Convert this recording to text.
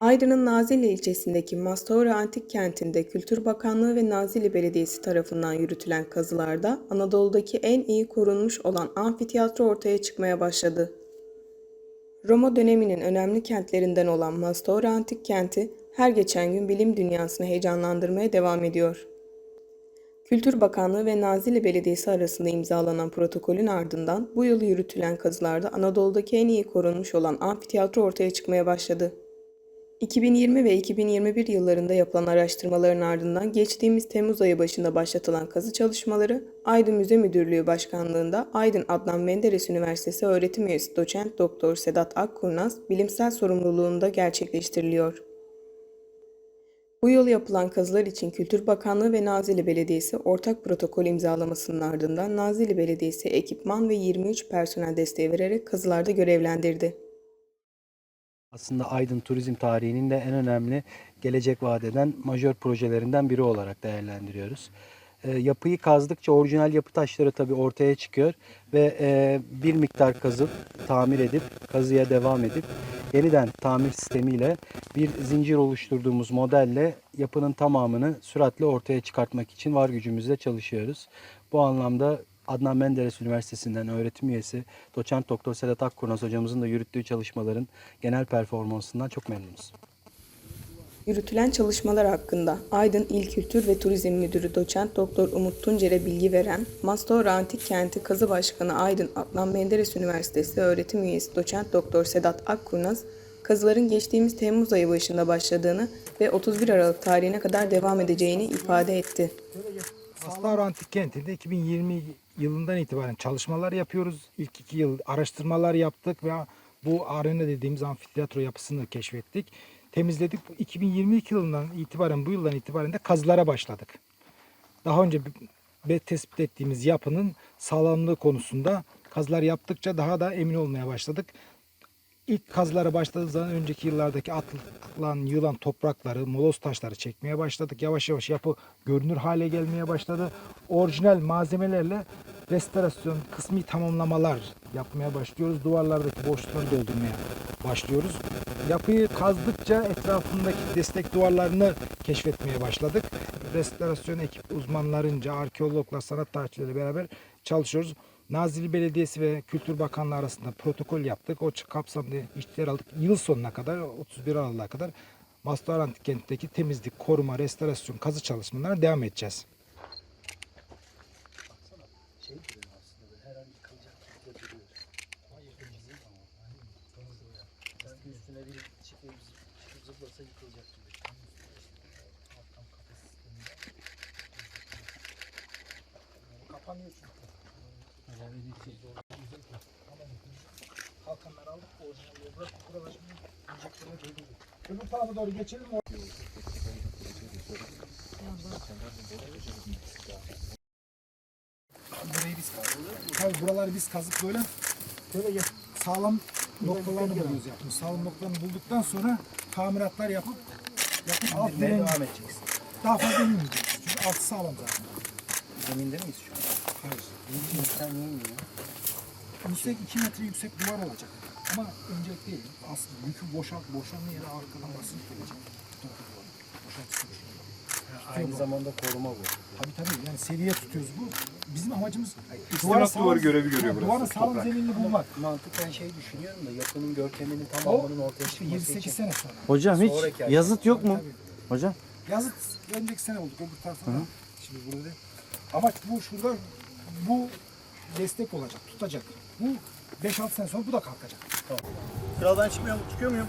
Aydın'ın Nazilli ilçesindeki Mastora Antik Kenti'nde Kültür Bakanlığı ve Nazilli Belediyesi tarafından yürütülen kazılarda Anadolu'daki en iyi korunmuş olan amfiteyatro ortaya çıkmaya başladı. Roma döneminin önemli kentlerinden olan Mastora Antik Kenti her geçen gün bilim dünyasını heyecanlandırmaya devam ediyor. Kültür Bakanlığı ve Nazilli Belediyesi arasında imzalanan protokolün ardından bu yıl yürütülen kazılarda Anadolu'daki en iyi korunmuş olan amfiteyatro ortaya çıkmaya başladı. 2020 ve 2021 yıllarında yapılan araştırmaların ardından geçtiğimiz Temmuz ayı başında başlatılan kazı çalışmaları Aydın Müze Müdürlüğü Başkanlığında Aydın Adnan Menderes Üniversitesi öğretim üyesi doçent doktor Sedat Akkurnaz bilimsel sorumluluğunda gerçekleştiriliyor. Bu yıl yapılan kazılar için Kültür Bakanlığı ve Nazilli Belediyesi ortak protokol imzalamasının ardından Nazilli Belediyesi ekipman ve 23 personel desteği vererek kazılarda görevlendirdi. Aslında Aydın turizm tarihinin de en önemli gelecek vaat eden majör projelerinden biri olarak değerlendiriyoruz. E, yapıyı kazdıkça orijinal yapı taşları tabii ortaya çıkıyor ve e, bir miktar kazıp tamir edip kazıya devam edip yeniden tamir sistemiyle bir zincir oluşturduğumuz modelle yapının tamamını süratle ortaya çıkartmak için var gücümüzle çalışıyoruz. Bu anlamda Adnan Menderes Üniversitesi'nden öğretim üyesi doçent doktor Sedat Akkurnaz hocamızın da yürüttüğü çalışmaların genel performansından çok memnunuz. Yürütülen çalışmalar hakkında Aydın İl Kültür ve Turizm Müdürü Doçent Doktor Umut Tuncer'e bilgi veren Mastora Antik Kenti Kazı Başkanı Aydın Adnan Menderes Üniversitesi öğretim üyesi Doçent Doktor Sedat Akkurnaz, kazıların geçtiğimiz Temmuz ayı başında başladığını ve 31 Aralık tarihine kadar devam edeceğini ifade etti. Aslar Antik Kenti'nde 2020 yılından itibaren çalışmalar yapıyoruz. İlk iki yıl araştırmalar yaptık ve bu arena dediğimiz amfiteyatro yapısını keşfettik. Temizledik. 2022 yılından itibaren bu yıldan itibaren de kazılara başladık. Daha önce tespit ettiğimiz yapının sağlamlığı konusunda kazılar yaptıkça daha da emin olmaya başladık. İlk kazılara başladığımız zaman önceki yıllardaki atılan yılan toprakları, moloz taşları çekmeye başladık. Yavaş yavaş yapı görünür hale gelmeye başladı. Orijinal malzemelerle restorasyon, kısmi tamamlamalar yapmaya başlıyoruz. Duvarlardaki boşlukları doldurmaya başlıyoruz. Yapıyı kazdıkça etrafındaki destek duvarlarını keşfetmeye başladık. Restorasyon ekip uzmanlarınca, arkeologlar, sanat tarihçileri beraber çalışıyoruz. Nazilli Belediyesi ve Kültür Bakanlığı arasında protokol yaptık. O kapsamda işler aldık. Yıl sonuna kadar, 31 Aralık'a kadar Mastor Antik Kent'teki temizlik, koruma, restorasyon, kazı çalışmalarına devam edeceğiz. Üstüne bir. Kalkanları aldık, orijinalleri yiyeceklerine. Öbür tarafa doğru geçelim. Burayı biz kazdık. Tabii buraları biz kazıp böyle böyle ya- sağlam noktalarını buluyoruz yaptım. Sağlam noktalarını bulduktan sonra tamiratlar yapıp yapıp alt devam edeceksin. daha fazla inmeyeceğiz. Çünkü altı sağlam zaten. Zeminde miyiz şu an? Yüksek 2 metre yüksek duvar olacak. Ama öncelik değil. Aslında yükü boşalt, boşanma yeri arkadan basınç tarafa doğru. Boşaltırsın. Aynı zamanda koruma bu. Tabii tabii yani seviye tutuyoruz bu. Bizim amacımız İstinaf duvarı görevi görüyor burası, Duvarın sağlam zeminini bulmak. Mantıken şey düşünüyorum da yapının görkeminin tamamının ortaya çıkması 7-8 için. sene sonra. Hocam hiç Sonraki yazıt yok mu? Tabii. Hocam Yazıt önceki sene olduk öbür tarafta. Şimdi burada da. Amaç bu şurada bu destek olacak, tutacak. Bu 5-6 sene sonra bu da kalkacak. Tamam. Kral ben çıkmıyorum, çıkıyor muyum?